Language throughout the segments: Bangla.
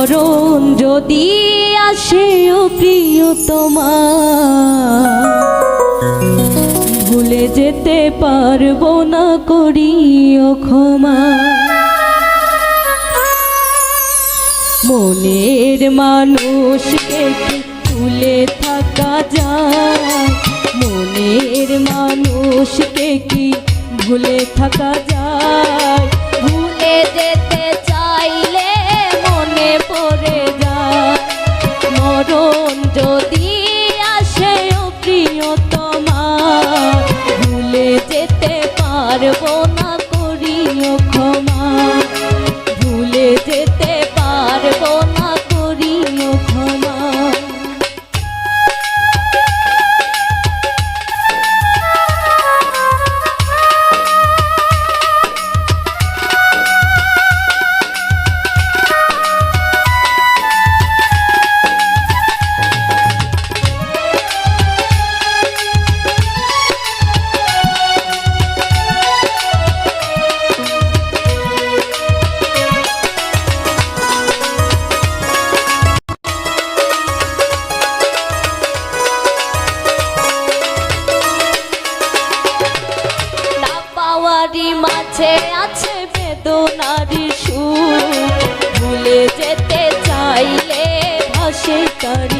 মরণ যদি আসে ও প্রিয় তোমার। ভুলে যেতে পারব না, করিও ক্ষমা। মনের মানুষকে তুলে থাকা যায়? মনের মানুষকে কি ভুলে থাকা যায়? ভুলে যেতে ক্ষমা নারী সুর ভুলে যেতে চাইলে ভাসে তারি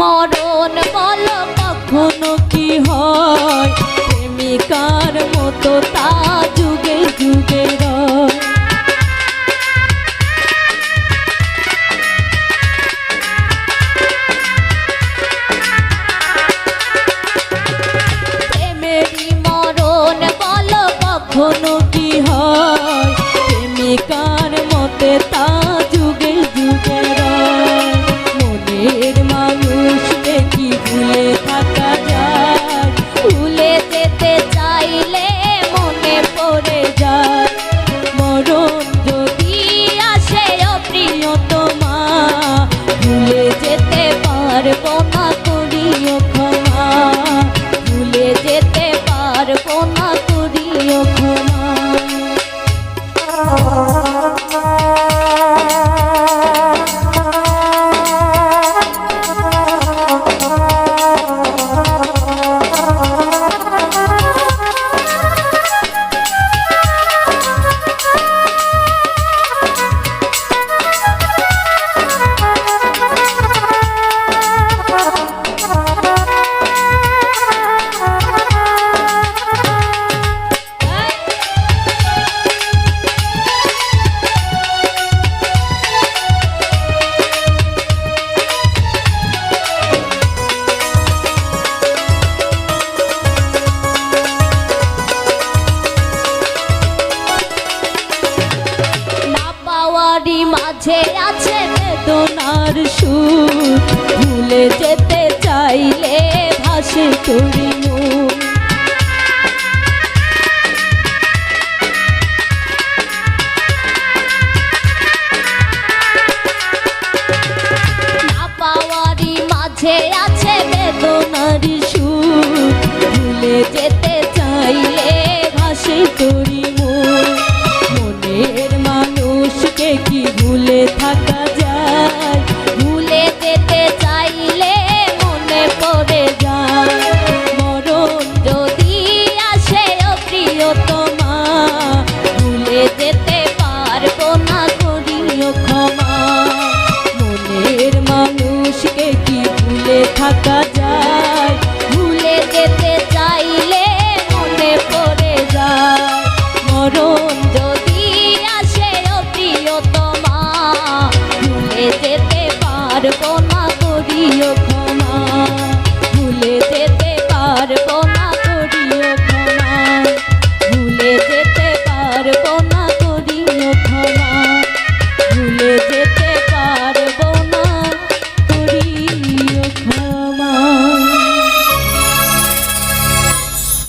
মরণ বল কখনো কি হয়? প্রেমিকার মতো তা যখন তার সুর ভুলে যেতে চাইলে ভাসে তোরি পাওয়ারি মাঝে থাকা যায়। ভুলে যেতে চাইলে মনে পড়ে যায়। মরণ যদি আসে প্রিয়তমা, ভুলে যেতে পারব না করিও